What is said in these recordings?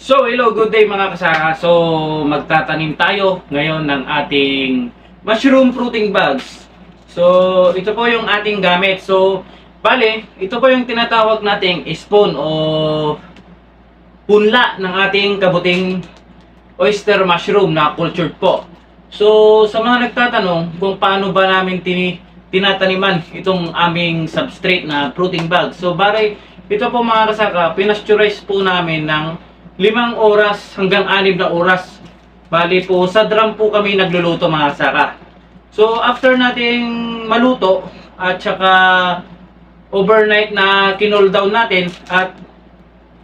So, hello, good day mga kasaka. So, magtatanim tayo ngayon ng ating mushroom fruiting bags. So, ito po yung ating gamit. So, bale, ito po yung tinatawag nating spoon o punla ng ating kabuting oyster mushroom na cultured po. So, sa mga nagtatanong kung paano ba namin tini tinataniman itong aming substrate na fruiting bag. So, bale, ito po mga kasaka, pinasteurize po namin ng limang oras hanggang anim na oras. Bali po, sa drum po kami nagluluto mga kasaka. So, after nating maluto, at saka overnight na kinol down natin, at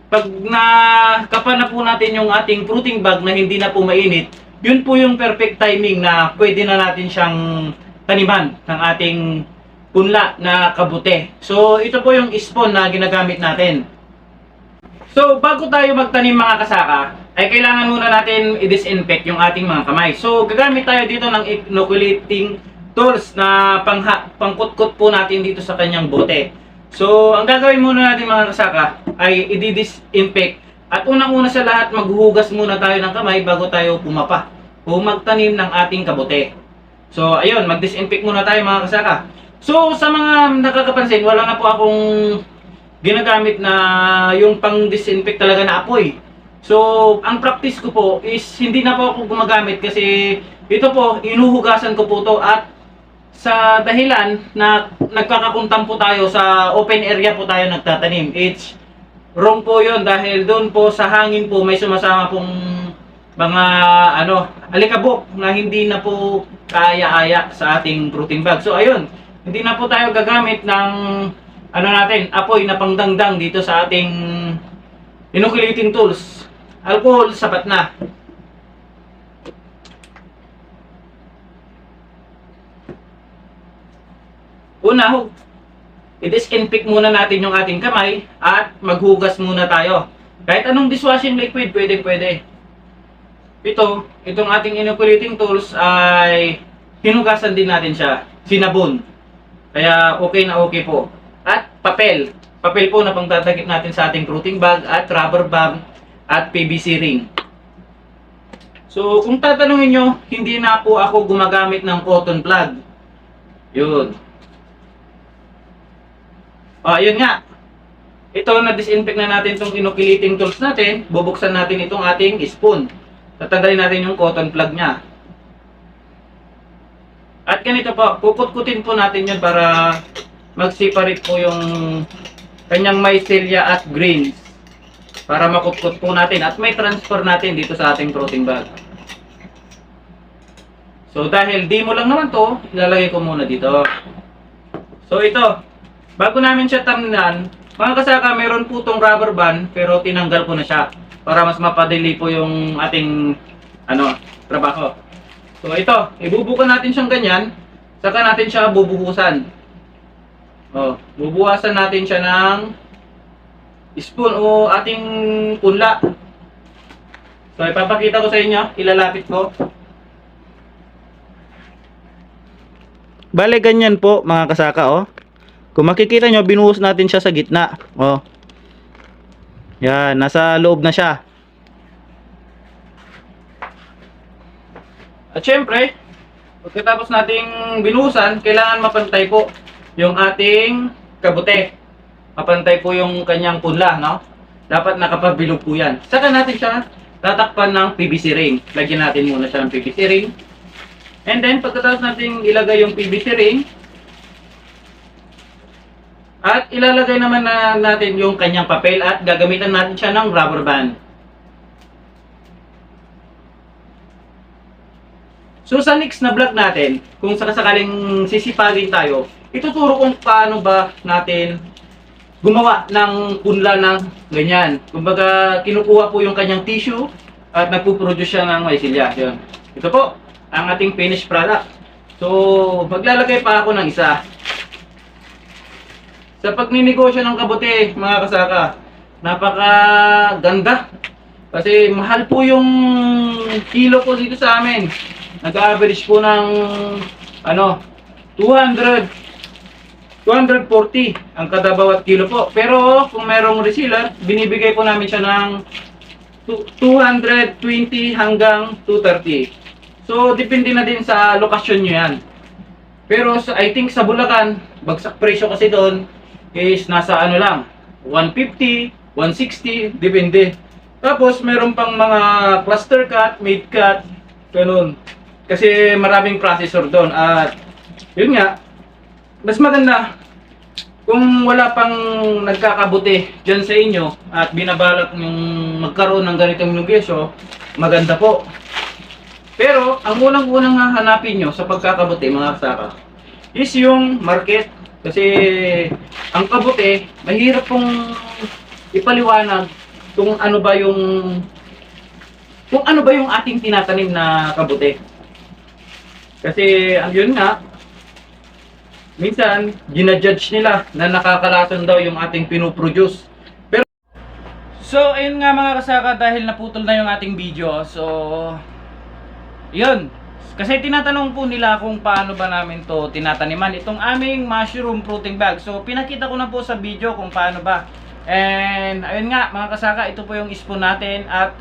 pag nakapa na po natin yung ating fruiting bag na hindi na po mainit, yun po yung perfect timing na pwede na natin siyang taniman ng ating punla na kabute. So, ito po yung spoon na ginagamit natin. So, bago tayo magtanim mga kasaka, ay kailangan muna natin i-disinfect yung ating mga kamay. So, gagamit tayo dito ng inoculating tools na pangha, pangkutkot po natin dito sa kanyang bote. So, ang gagawin muna natin mga kasaka ay i-disinfect at unang-una sa lahat maghuhugas muna tayo ng kamay bago tayo pumapa o magtanim ng ating kabute. So, ayun, mag-disinfect muna tayo mga kasaka. So, sa mga nakakapansin, wala na po akong ginagamit na yung pang-disinfect talaga na apoy. So, ang practice ko po is hindi na po ako gumagamit kasi ito po, inuhugasan ko po to at sa dahilan na nagkakakuntam po tayo sa open area po tayo nagtatanim. It's wrong po yon dahil doon po sa hangin po may sumasama pong mga ano alikabok na hindi na po kaya-aya sa ating protein bag. So ayun, hindi na po tayo gagamit ng ano natin, apoy na pangdangdang dito sa ating inoculating tools. Alcohol, sapat na. Una, hu- i-disinfect muna natin yung ating kamay at maghugas muna tayo. Kahit anong dishwashing liquid, pwede pwede. Ito, itong ating inoculating tools ay hinugasan din natin siya, sinabon. Kaya okay na okay po. Papel. Papel po na pangtatakip natin sa ating fruiting bag at rubber band at PVC ring. So, kung tatanungin nyo, hindi na po ako gumagamit ng cotton plug. Yun. Ah, yun nga. Ito, na-disinfect na natin itong inoculating tools natin. Bubuksan natin itong ating spoon. Tatanggalin natin yung cotton plug niya. At ganito po, puputkutin po natin yun para mag-separate po yung kanyang mycelia at grains. Para makutkot po natin at may transfer natin dito sa ating protein bag. So dahil di mo lang naman to, ilalagay ko muna dito. So ito, bago namin siya tamnan, mga kasaka, meron po tong rubber band pero tinanggal ko na siya para mas mapadali po yung ating ano, trabaho. So ito, ibubukan natin siyang ganyan, saka natin siya bubuhusan. Oh, bubuhasan natin siya ng spoon o ating punla. So ipapakita ko sa inyo, ilalapit ko. Bale ganyan po mga kasaka oh. Kung makikita nyo, binuhos natin siya sa gitna. Oh. Yan, nasa loob na siya. At syempre, pagkatapos nating binuhusan, kailangan mapantay po yung ating kabute. Mapantay po yung kanyang punla, no? Dapat nakapabilog po yan. Saka natin siya tatakpan ng PVC ring. Lagyan natin muna siya ng PVC ring. And then, pagkatapos natin ilagay yung PVC ring, at ilalagay naman na natin yung kanyang papel at gagamitan natin siya ng rubber band. So sa next na vlog natin, kung sakasakaling sisipagin tayo, ituturo kung paano ba natin gumawa ng punla ng ganyan. Kumbaga, kinukuha po yung kanyang tissue at nagpo-produce siya ng mycelia. Yun. Ito po, ang ating finished product. So, maglalagay pa ako ng isa. Sa pagninegosyo ng kabute, mga kasaka, napaka-ganda. Kasi mahal po yung kilo po dito sa amin. Nag-average po ng ano, 200 240 ang kada bawat kilo po. Pero kung merong reseller, binibigay po namin siya ng tu- 220 hanggang 230. So, depende na din sa lokasyon nyo yan. Pero sa, I think sa Bulacan, bagsak presyo kasi doon is nasa ano lang, 150, 160, depende. Tapos meron pang mga cluster cut, mid cut, ganun. Kasi maraming processor doon at yun nga, mas maganda kung wala pang nagkakabuti dyan sa inyo at binabalak yung magkaroon ng ganitong negosyo, maganda po. Pero, ang unang-unang hahanapin nyo sa pagkakabuti, mga kasaka, is yung market. Kasi, ang kabuti, mahirap pong ipaliwanag kung ano ba yung kung ano ba yung ating tinatanim na kabuti. Kasi, yun nga, minsan, ginajudge nila na nakakalason daw yung ating pinoproduce. Pero, so, ayun nga mga kasaka, dahil naputol na yung ating video, so, yun. Kasi tinatanong po nila kung paano ba namin to tinataniman itong aming mushroom fruiting bag. So pinakita ko na po sa video kung paano ba. And ayun nga mga kasaka, ito po yung spoon natin at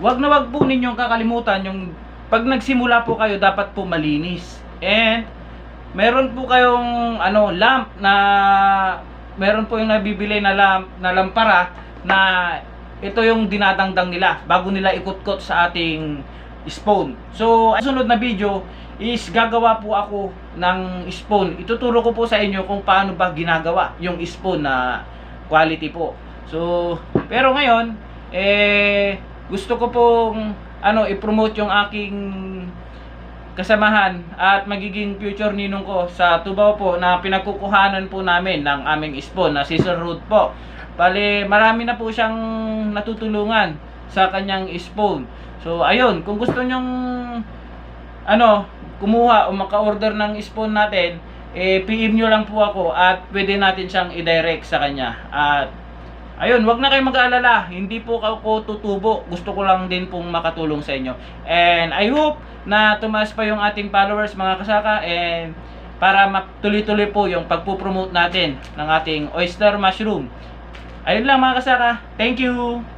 wag na wag po ninyong kakalimutan yung pag nagsimula po kayo dapat po malinis. And meron po kayong ano lamp na meron po yung nabibili na lamp na lampara na ito yung dinadangdang nila bago nila ikutkot sa ating spoon. So, sunod na video is gagawa po ako ng spoon. Ituturo ko po sa inyo kung paano ba ginagawa yung spoon na quality po. So, pero ngayon, eh, gusto ko pong ano, i-promote yung aking kasamahan at magiging future ninong ko sa Tubao po na pinagkukuhanan po namin ng aming spoon na scissor root po. Bali, marami na po siyang natutulungan sa kanyang spoon. So, ayun, kung gusto nyong ano, kumuha o maka-order ng spoon natin, eh, PM nyo lang po ako at pwede natin siyang i-direct sa kanya. At, ayun, wag na kayong mag-aalala. Hindi po ako tutubo. Gusto ko lang din pong makatulong sa inyo. And I hope na tumaas pa yung ating followers, mga kasaka. And, para matuloy-tuloy po yung pagpupromote natin ng ating oyster mushroom. Ayun lang mga kasaka. Thank you!